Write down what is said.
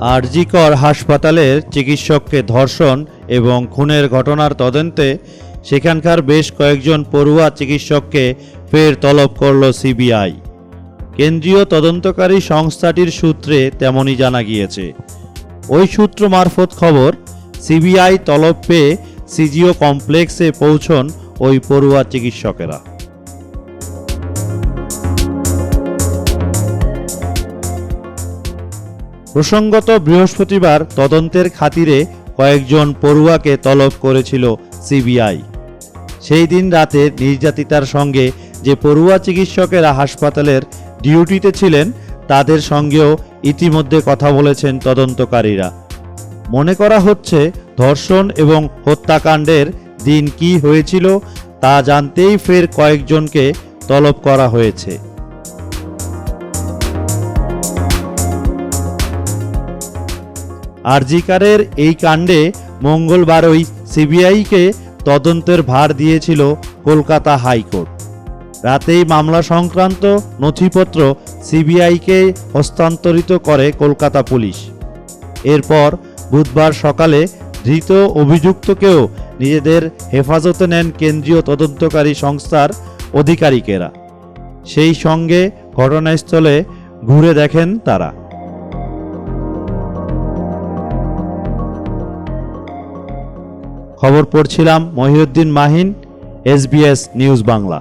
আরজিকর হাসপাতালের চিকিৎসককে ধর্ষণ এবং খুনের ঘটনার তদন্তে সেখানকার বেশ কয়েকজন পড়ুয়া চিকিৎসককে ফের তলব করল সিবিআই। কেন্দ্রীয় তদন্তকারী সংস্থাটির সূত্রে তেমনই জানা গিয়েছে। ওই সূত্র মারফত খবর, সিবিআই তলব পেয়ে সিজিও কমপ্লেক্সে পৌঁছন ওই পড়ুয়া চিকিৎসকেরা। প্রসঙ্গত বৃহস্পতিবার তদন্তের খাতিরে কয়েকজন পড়ুয়াকে তলব করেছিল সিবিআই। সেই দিন রাতে নির্যাতিতার সঙ্গে যে পড়ুয়া চিকিৎসকেরা হাসপাতালের ডিউটিতে ছিলেন, তাদের সঙ্গেও ইতিমধ্যে কথা বলেছেন তদন্তকারীরা। মনে করা হচ্ছে, ধর্ষণ এবং হত্যাকাণ্ডের দিন কি হয়েছিল তা জানতেই ফের কয়েকজনকে তলব করা হয়েছে। আরজিকারের এই কাণ্ডে মঙ্গলবারই সিবিআইকে তদন্তের ভার দিয়েছিল কলকাতা হাইকোর্ট। রাতেই মামলা সংক্রান্ত নথিপত্র সিবিআইকে হস্তান্তরিত করে কলকাতা পুলিশ। এরপর বুধবার সকালে ধৃত অভিযুক্তকেও নিজেদের হেফাজতে নেন কেন্দ্রীয় তদন্তকারী সংস্থার আধিকারিকেরা সেই সঙ্গে ঘটনাস্থলে ঘুরে দেখেন তারা। খবর পড়ছিলাম মহিউদ্দিন মাহিন এসবিএস নিউজ বাংলা